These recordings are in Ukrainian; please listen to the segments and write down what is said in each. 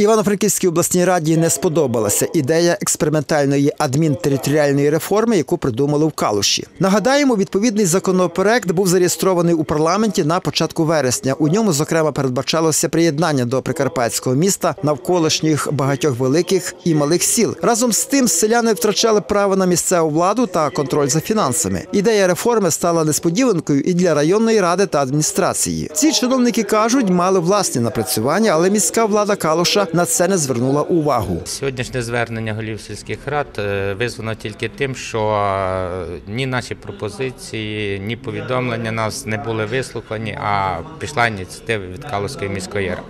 Івано-Франківській обласній раді не сподобалася ідея експериментальної адмінтериторіальної реформи, яку придумали в Калуші. Нагадаємо, відповідний законопроект був зареєстрований у парламенті на початку вересня. У ньому, зокрема, передбачалося приєднання до прикарпатського міста навколишніх багатьох великих і малих сіл. Разом з тим, селяни втрачали право на місцеву владу та контроль за фінансами. Ідея реформи стала несподіванкою і для районної ради та адміністрації. Ці чиновники кажуть, мали власні напрацювання, але міська влада Калуша на це не звернула увагу. Сьогоднішнє звернення голів сільських рад е, визвано тільки тим, що е, ні наші пропозиції, ні повідомлення нас не були вислухані, а пішла ініціатива від Калузької міської ради.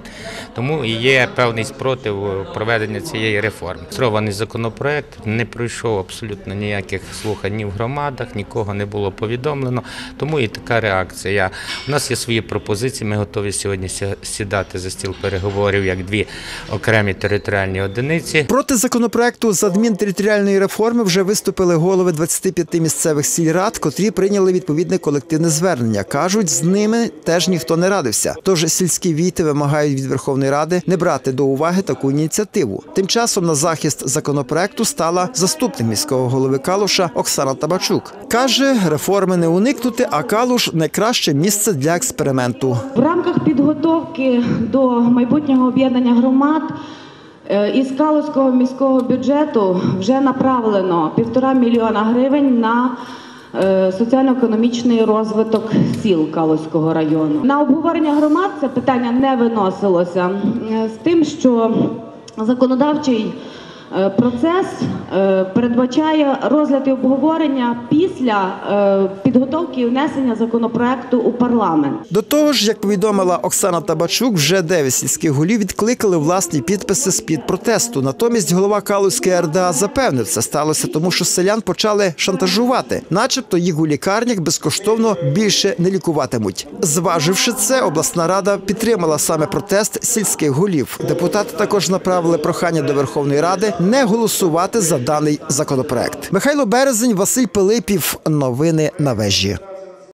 Тому і є певний спротив проведення цієї реформи. Стрований законопроект не пройшов абсолютно ніяких слухань ні в громадах, нікого не було повідомлено. Тому і така реакція. У нас є свої пропозиції. Ми готові сьогодні сідати за стіл переговорів як дві окремі територіальні одиниці. Проти законопроекту з адмінтериторіальної реформи вже виступили голови 25 місцевих сільрад, котрі прийняли відповідне колективне звернення. кажуть, з ними теж ніхто не радився. Тож сільські війти вимагають від Верховної Ради не брати до уваги таку ініціативу. Тим часом на захист законопроекту стала заступник міського голови Калуша Оксана Табачук. каже, реформи не уникнути, а Калуш найкраще місце для експерименту. В рамках підготовки до майбутнього об'єднання громад е, із Калузького міського бюджету вже направлено півтора мільйона гривень на е, соціально-економічний розвиток сіл Калузького району. На обговорення громад це питання не виносилося з тим, що законодавчий процес е, передбачає розгляд і обговорення після е, підготовки і внесення законопроекту у парламент. До того ж, як повідомила Оксана Табачук, вже дев'ять сільських голів відкликали власні підписи з під протесту. Натомість голова Калузької РДА запевнив, це сталося тому, що селян почали шантажувати, начебто їх у лікарнях безкоштовно більше не лікуватимуть. Зваживши це, обласна рада підтримала саме протест сільських голів. Депутати також направили прохання до Верховної Ради не голосувати за даний законопроект. Михайло Березень, Василь Пилипів. Новини на вежі.